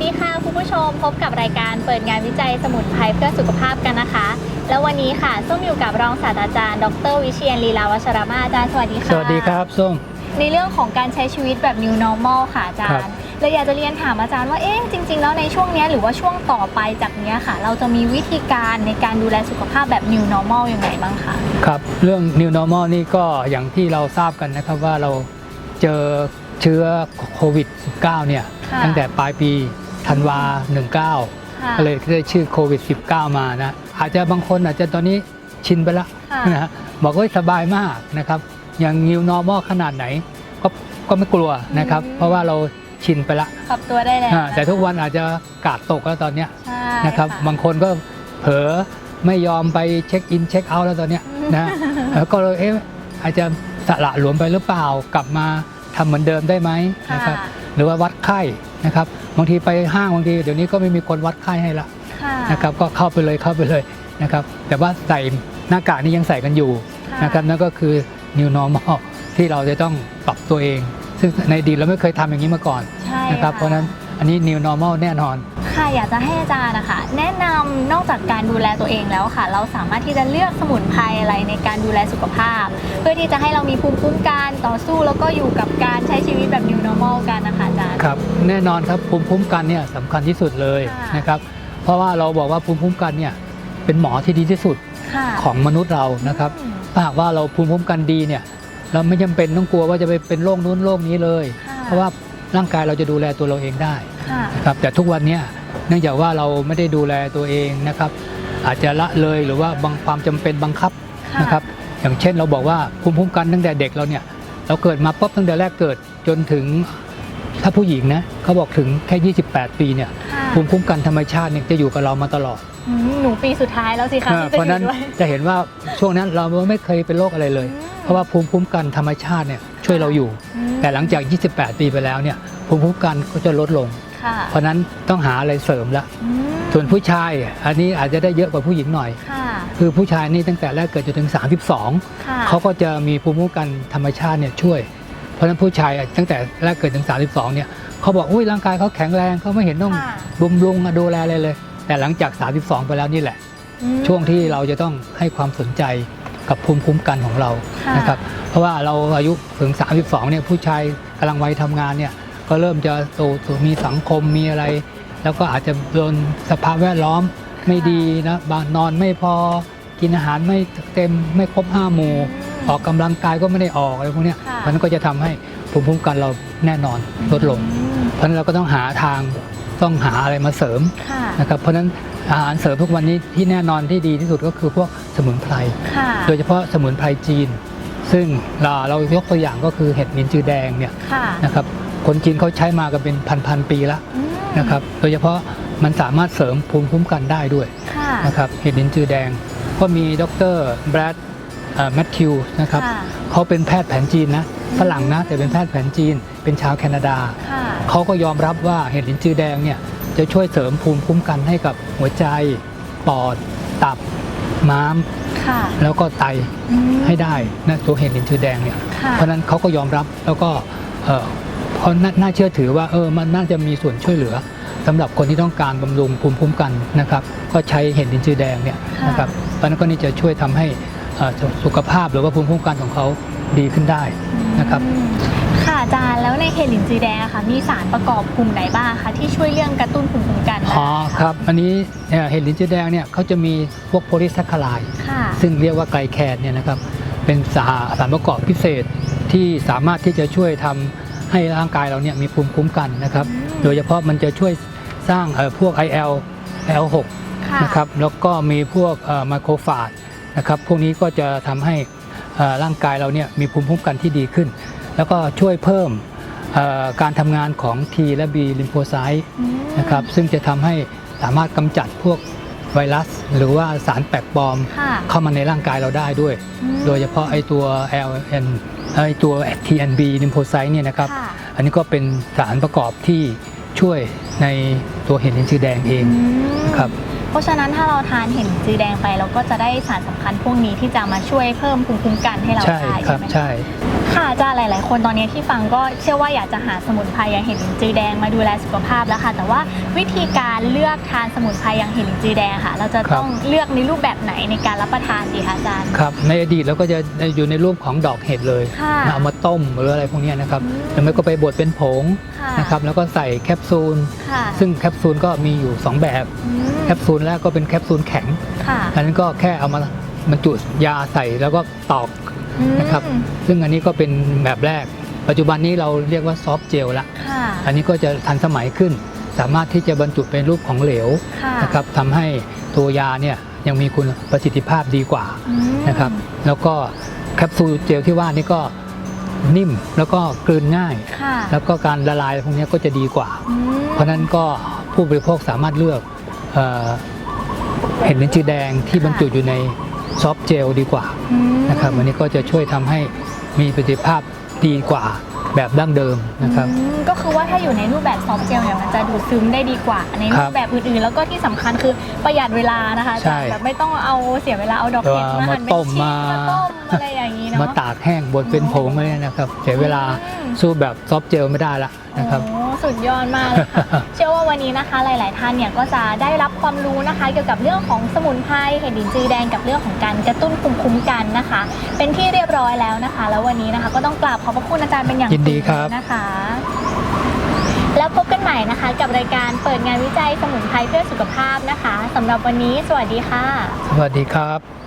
ดีค่ะคุณผู้ชมพบกับรายการเปิดงานวิจัยสมุนไพรเพื่อสุขภาพกันนะคะ แล้ววันนี้ค่ะส้มอยู่กับรองศาสตราจารย์ ดรวิเชียนลีลาวัชรมาอาจารย์สวัสดีค่ะสวัสดีครับส้มในเรื่องของการใช้ชีวิตแบบ new normal ค่ะอาจารครัย์บเลยอยากจะเรียนถามอาจารย์ว่าเอ๊ะจริง ๆ แล้วในช่วงเนี้ยหรือว่าช่วงต่อไปจากเนี้ยค่ะ เราจะมีวิธีการในการดูแลสุขภาพแบบ new normal ยังไงบ้างคะครับเรื่อง new normal นี่ก็อย่างที่เราทราบกันนะครับว่าเราเจอเชื้อโควิด -19 เนี่ยค่ะตั้งแต่ปลายปี ธันวาค่ะ19 ก็เลยได้ชื่อโควิด -19 มานะ อาจจะบางคนอาจจะตอนนี้ชินไปแล้วค่ะนะฮะบอกว่าสบายมากนะครับ อย่าง new normal ขนาดไหน ก็ก็ไม่กลัวนะครับอืมเพราะว่าเราชินไปละปรับตัวได้แล้วอ่าะคะแต่ทุกวันอาจจะกาดตกแล้วตอนเนี้ยใช่นะครับะบางคนก็เผลอไม่ยอมไปเช็คอินเช็คเอาท์แล้วตอนเนี้ยอืมนะแล้วก็เลยเอ๊ะอาจจะสละหลวมไปหรือเปล่ากลับมาทำเหมือนเดิมได้ไหมนะครับค่ะหรือว่าวัดไข้ นะครับบางทีไปห้างบางทีเดี๋ยวนี้ก็ไม่มีคนวัดไข้ให้ละค่ะนะครับก็เข้าไปเลยเข้าไปเลยนะครับแต่ว่าใส่หน้ากากนี่ยังใส่กันอยู่ค่ะนะครับนั่นก็คือ new normal ที่เราจะต้องปรับตัวเอง ซึ่งในอดีตเราไม่เคยทำอย่างนี้มาก่อนใช่นะครับค่เพราะฉะนั้นอันนี้ new normal แน่นอน ค่ะอยากจะให้อาจารย์นะคะแนะนำนอกจากการดูแลตัวเองแล้วค่ะ เราสามารถที่จะเลือกสมุนไพรอะไรในการดูแลสุขภาพ เพื่อที่จะให้เรามีภูมิคุ้มกันต่อสู้แล้วก็อยู่กับการใช้ชีวิตแบบ new normal กันนะคะอาจารย์ครับแน่นอนครับภูมิคุ้มกันเนี่ยสำคัญที่สุดเลยค่ะนะครับเพราะว่าเราบอกว่าภูมิคุ้มกันเนี่ยเป็นหมอที่ดีที่สุดค่ะของมนุษย์เรานะครับอืมถ้าหากว่าเราภูมิคุ้มกันดีเนี่ยเราไม่จำเป็นต้องกลัวว่าจะไปเป็นโรคนู้นโรคนี้เลยค่ะเพราะว่าร่างกายเราจะดูแลตัวเราเองได้ค่ะนะครับแต่ทุกวันเนี้ เนื่องจากว่าเราไม่ได้ดูแลตัวเองนะครับ อาจจะละเลยหรือว่าบางความจำเป็นบังคับค่ะนะครับ อย่างเช่นเราบอกว่าภูมิคุ้มกันตั้งแต่เด็กเราเนี่ยเราเกิดมาปุ๊บตั้งแต่แรกเกิดจนถึงถ้าผู้หญิงนะเขาบอกถึงแค่ 28 ปีเนี่ยค่ะภูมิคุ้มกันธรรมชาติเนี่ยจะอยู่กับเรามาตลอดอืมหนูปีสุดท้ายแล้วสิคะเออเพราะฉะนั้นที่จอยู่ด้วยจะเห็นว่าช่วงนั้นเราไม่เคยเป็นโรคอะไรเลยอืมเพราะว่าภูมิคุ้มกันธรรมชาติเนี่ยช่วยเราอยู่อืมแต่หลังจาก 28 ปีไปแล้วเนี่ยภูมิคุ้มกันก็จะลดลง ค่ะเพราะฉะนั้นต้องหาอะไรเสริมละอืมส่วนผู้ชายอันนี้อาจจะได้เยอะกว่าผู้หญิงหน่อย ค่ะคือผู้ชายนี่ตั้งแต่แรกเกิดจนถึง 32 ค่ะเขาก็จะมีภูมิคุ้มกันธรรมชาติเนี่ยช่วย เพราะฉะนั้นผู้ชายตั้งแต่แรกเกิดถึง 32 เนี่ยเขาบอกอุ้ยร่างกายเขาแข็งแรงเขาไม่เห็นต้องค่ะบำรุงดูแลอะไรเลย แต่หลังจาก 32 ไปแล้วนี่แหละ อืม ช่วงที่เราจะต้องให้ความสนใจกับภูมิคุ้มกันของเราค่ะ นะครับ เพราะว่าเราอายุถึง 32 เนี่ยผู้ชายกำลังวัยทำงานเนี่ย ก็เริ่มจะโตโตมีสังคมมีอะไร แล้วก็อาจจะโดนสภาพแวดล้อมไม่ดีนะบางนอนไม่พอกินอาหารไม่เต็มไม่ครบห้าหมู่ออกกำลังกายก็ไม่ได้ออกอะไรพวกเนี้ยค่ะมันก็จะทำให้ภูมิคุ้มกันเราแน่นอนลดลงอืมเพราะฉะนั้นเราก็ต้องหาทางต้องหาอะไรมาเสริมค่ะนะครับเพราะฉะนั้นอาหารเสริมทุกวันนี้ที่แน่นอนที่ดีที่สุดก็คือพวกสมุนไพรค่ะโดยเฉพาะสมุนไพรจีน ซึ่งเราเรายกตัวอย่างก็คือเห็ดหมินจือแดงเนี่ยค่ะนะครับ คนจีนเขาใช้มากันเป็นพันๆปีแล้วอืมนะครับ โดยเฉพาะมันสามารถเสริมภูมิคุ้มกันได้ด้วยค่ะนะครับเห็ดหมินจือแดง ก็มีดรแบรดแมทธิวนะครับค่ะเขาเป็นแพทย์แผนจีนนะฝรั่งนะแต่เป็นแพทย์แผนจีน เป็นชาวแคนาดาค่ะเขาก็ยอมรับว่าเห็ดลินจือแดงเนี่ยจะช่วยเสริมภูมิคุ้มกันให้กับหัวใจ ปอด ตับ ม้ามค่ะแล้วก็ไตอืมให้ได้นะตัวเห็ดลินจือแดงเนี่ยค่ะเพราะฉะนั้นเขาก็ยอมรับแล้วก็ เอ่อเขาน่าน่าเชื่อถือว่าเออมันน่าจะมีส่วนช่วยเหลือสำหรับคนที่ต้องการบำรุงภูมิคุ้มกันนะครับก็ใช้เห็ดลินจือแดงเนี่ยนะครับเพราะฉะนั้นก็นี่จะช่วยทำให้เอ่อสุขภาพหรือว่าภูมิคุ้มกันของเขาดีขึ้นได้นะครับอืมค่ะอาจารย์แล้วในเห็ดหลินจือแดงอะค่ะมีสารประกอบกลุ่มไหนบ้างคะที่ช่วยเรื่องกระตุ้นภูมิคุ้มกันได้อ๋อครับอันนี้เนี่ยเห็ดลินจือแดงเนี่ยเขาจะมีพวกโพลีแซคคาไลด์ค่ะซึ่งเรียกว่าไกลแคนเนี่ยนะครับเป็นสาสารประกอบพิเศษที่สามารถที่จะช่วยทำ ให้ร่างกายเราเนี่ยมีภูมิคุ้มกันนะครับอืมโดยเฉพาะมันจะช่วยสร้างเอ่อพวก IL L6 ค่ะนะครับแล้วก็มีพวกไมโครฟาจนะครับพวกนี้ก็จะทำให้เอ่อร่างกายเราเนี่ยมีภูมิคุ้มกันที่ดีขึ้น แล้วก็ช่วยเพิ่มเอ่อการทำงานของ T และ B ลิมโฟไซต์อืมนะครับซึ่งจะทำให้สามารถกำจัดพวก ไวรัส หรือว่าสารแปลกปลอมค่ะเข้ามาในร่างกายเราได้ด้วยอืมโดยเฉพาะไอตัว LN ไอตัว TNB ลิมโฟไซต์เนี่ยนะครับค่ะอันนี้ก็เป็นสารประกอบที่ช่วยในตัวเห็ดลินจือแดงเองอืมนะครับเพราะฉะนั้นถ้าเราทานเห็ดหลินจือแดงไปเราก็จะได้สารสำคัญพวกนี้ที่จะมาช่วยเพิ่มภูมิคุ้มกันให้เราใช่ได้ครับไหมะใช่ ค่ะอาจารย์หลาย ๆ คนตอนนี้ที่ฟังก็เชื่อว่าอยากจะหาสมุนไพรอย่างเห็ดลินจือแดงมาดูแลสุขภาพแล้วค่ะ แต่ว่าวิธีการเลือกทานสมุนไพรอย่างเห็ดลินจือแดงค่ะ เราจะครับต้องเลือกในรูปแบบไหนในการรับประทานดีคะอาจารย์ ครับ ในอดีตเราก็จะอยู่ในรูปของดอกเห็ดเลยค่ะนะเอามาต้มหรืออะไรพวกเนี้ยนะครับอืมหรือไม่ก็ไปบดเป็นผงค่ะนะครับแล้วก็ใส่แคปซูล ค่ะซึ่งแคปซูลก็มีอยู่ 2 แบบ อืมแคปซูลแรกก็เป็นแคปซูลแข็ง ค่ะ อันนั้นก็แค่เอามาบรรจุยาใส่แล้วก็ตอกอืม นะครับซึ่งอันนี้ก็เป็นแบบแรก ปัจจุบันนี้เราเรียกว่าซอฟต์เจลละค่ะอันนี้ก็จะทันสมัยขึ้น สามารถที่จะบรรจุเป็นรูปของเหลวค่ะนะครับทำให้ตัวยาเนี่ยยังมีคุณประสิทธิภาพดีกว่าอืมนะครับแล้วก็แคปซูลเจลที่ว่านี่ก็นิ่มแล้วก็กลืนง่ายค่ะแล้วก็การละลายพวกนี้ก็จะดีกว่าอืมเพราะฉะนั้นก็ผู้บริโภคสามารถเลือกเอ่อเห็ดลิ้นจือแดงที่บรรจุอยู่ใน ซอฟต์เจลดีกว่าอืมนะครับอันนี้ก็จะช่วยทำให้มีประสิทธิภาพดีกว่าแบบดั้งเดิมนะครับอืมก็คือว่าถ้าอยู่ในรูปแบบซอฟต์เจลเนี่ยมันจะดูดซึมได้ดีกว่า ในครัรูบปแบบอื่นๆ แล้วก็ที่สำคัญคือประหยัดเวลานะคะอาใช่จารย์แบบไม่ต้องเอาเสียเวลาเอาดอกเห็ดมาหั่นเป็นมาต้มชิ้นมามาต้มอะไรอย่างนี้เนาะมาตากแห้งบดเป็นผงอะไรนะครับเสียเวลาอืมสู้แบบซอฟต์เจลไม่ได้ละนะครับ โอ้สุดยอดมากเลยค่ะ เชื่อว่าวันนี้นะคะหลาย ๆ ท่านเนี่ยก็จะได้รับความรู้นะคะ เกี่ยวกับเรื่องของสมุนไพรเห็ดดินจือแดงกับเรื่องของการกระตุ้นภูมิคุ้มกันนะคะ เป็นที่เรียบร้อยแล้วนะคะ แล้ววันนี้นะคะก็ต้องกราบขอบพระคุณอาจารย์เป็นอย่างยินดีครับ สูงนะคะ แล้วพบกันใหม่นะคะ กับรายการเปิดงานวิจัยสมุนไพรเพื่อสุขภาพนะคะสำหรับวันนี้สวัสดีค่ะ สวัสดีครับ